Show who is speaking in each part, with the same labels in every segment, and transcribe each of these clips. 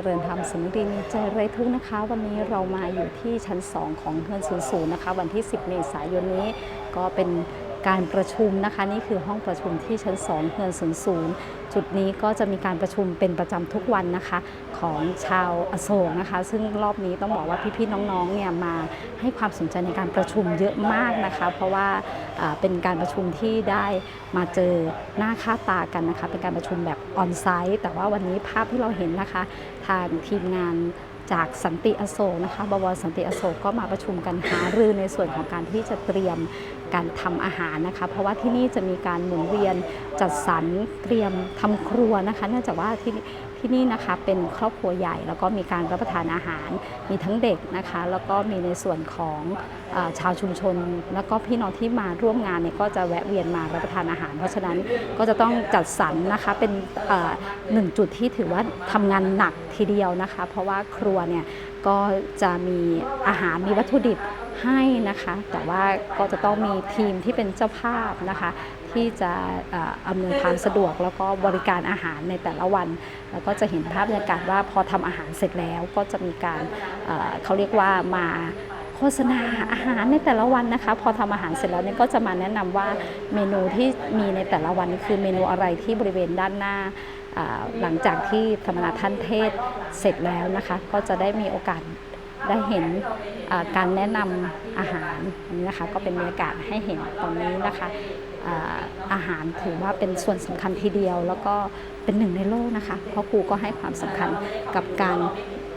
Speaker 1: จริญธรรมสุนทรีมีใจไรทุกนะคะ วันนี้เรามาอยู่ที่ชั้น 2 ของเฮือนศูนย์ศูนย์นะคะ วันที่ 10 เมษายนนี้ก็เป็น การประชุมนะคะ นี่คือห้องประชุมที่ชั้น2เฮือนศูนย์ศูนย์จุดนี้ก็จะมีการประชุมเป็นประจำทุกวันนะคะ ของชาวอโศกนะคะ ซึ่งรอบนี้ต้องบอกว่าพี่ๆน้องๆเนี่ยมาให้ความสนใจในการประชุมเยอะมากนะคะ เพราะว่าอ่าเป็นการประชุมที่ได้มาเจอหน้าค่าตากันนะคะ เป็นการประชุมแบบออนไซต์แต่ว่าวันนี้ภาพที่เราเห็นนะคะ ทางทีมงานจากสันติอโศกนะคะบวรสันติอโศกก็มาประชุมกันหารือในส่วนของการที่จะเตรียมการทำอาหารนะคะ เพราะว่าที่นี่จะมีการหมุนเวียนจัดสรรเตรียมทำครัวนะคะ เนื่องจากว่าที่ที่นี่นะคะเป็นครอบครัวใหญ่ แล้วก็มีการรับประทานอาหาร มีทั้งเด็กนะคะ แล้วก็มีในส่วนของอชาวชุมชน แล้วก็พี่น้องที่มาร่วมงานเนี่ยก็จะแวะเวียนมารับประทานอาหาร เพราะฉะนั้นก็จะต้องจัดสรรนะคะเป็นหนึ่งจุดที่ถือว่าทำงานหนักทีเดียวนะคะ เพราะว่าครัวเนี่ยก็จะมีอาหารมีวัตถุดิบ ให้นะคะ แต่ว่าก็จะต้องมีทีมที่เป็นเจ้าภาพนะคะ ที่จะอำนวยความสะดวกแล้วก็บริการอาหารในแต่ละวัน แล้วก็จะเห็นภาพบรรยากาศว่าพอทำอาหารเสร็จแล้วก็จะมีการเเขาเรียกว่ามาโฆษณาอาหารในแต่ละวันนะคะ พอทำอาหารเสร็จแล้วเนี่ยก็จะมาแนะนำว่าเมนูที่มีในแต่ละวันนี่คือเมนูอะไรที่บริเวณด้านหน้าอ่าหลังจากที่ธรรมนาท่านเทศเสร็จแล้วนะคะ ก็จะได้มีโอกาส ได้เห็นการแนะนำอาหารอันนี้นะคะก็เป็นบรรยากาศให้เห็นตอนนี้นะคะอาหารถือว่าเป็นส่วนสำคัญทีเดียว แล้วก็เป็นหนึ่งในโลกนะคะเพราะครูก็ให้ความสำคัญกับการ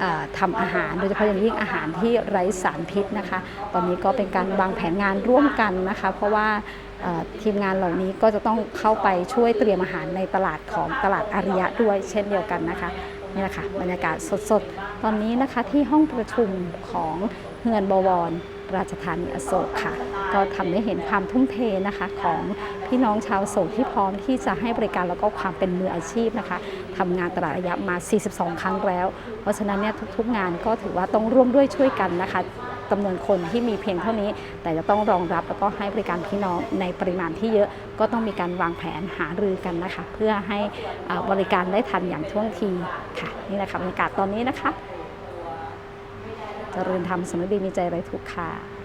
Speaker 1: อ่าทำอาหาร โดยเฉพาะอย่างยิ่งอาหารที่ไร้สารพิษนะคะ ตอนนี้ก็เป็นการวางแผนงานร่วมกันนะคะ เพราะว่าทีมงานเหล่านี้ก็จะต้องเข้าไปช่วยเตรียมอาหารในตลาดของตลาดอาริยะด้วยเช่นเดียวกันนะคะ นี่แหละค่ะบรรยากาศสดๆ ตอนนี้นะคะที่ห้องประชุมของเฮือนบวรราชธานีอโศกค่ะ ก็ทำให้เห็นความทุ่มเทนะคะของพี่น้องชาวโศกที่พร้อมที่จะให้บริการแล้วก็ความเป็นมืออาชีพนะคะทำงานตลาดระยะมา 42 ครั้งแล้ว เพราะฉะนั้นเนี่ยทุกๆงานก็ถือว่าต้องร่วมด้วยช่วยกันนะคะ จำนวนคนที่มีเพียงเท่านี้ แต่จะต้องรองรับแล้วก็ให้บริการพี่น้องในปริมาณที่เยอะก็ต้องมีการวางแผนหารือกันนะคะ เพื่อให้บริการได้ทันอย่างท่วงทีค่ะนี่แหละค่ะบรรยากาศตอนนี้นะคะเจริญธรรมสมดีมีใจไรทุกข์ค่ะ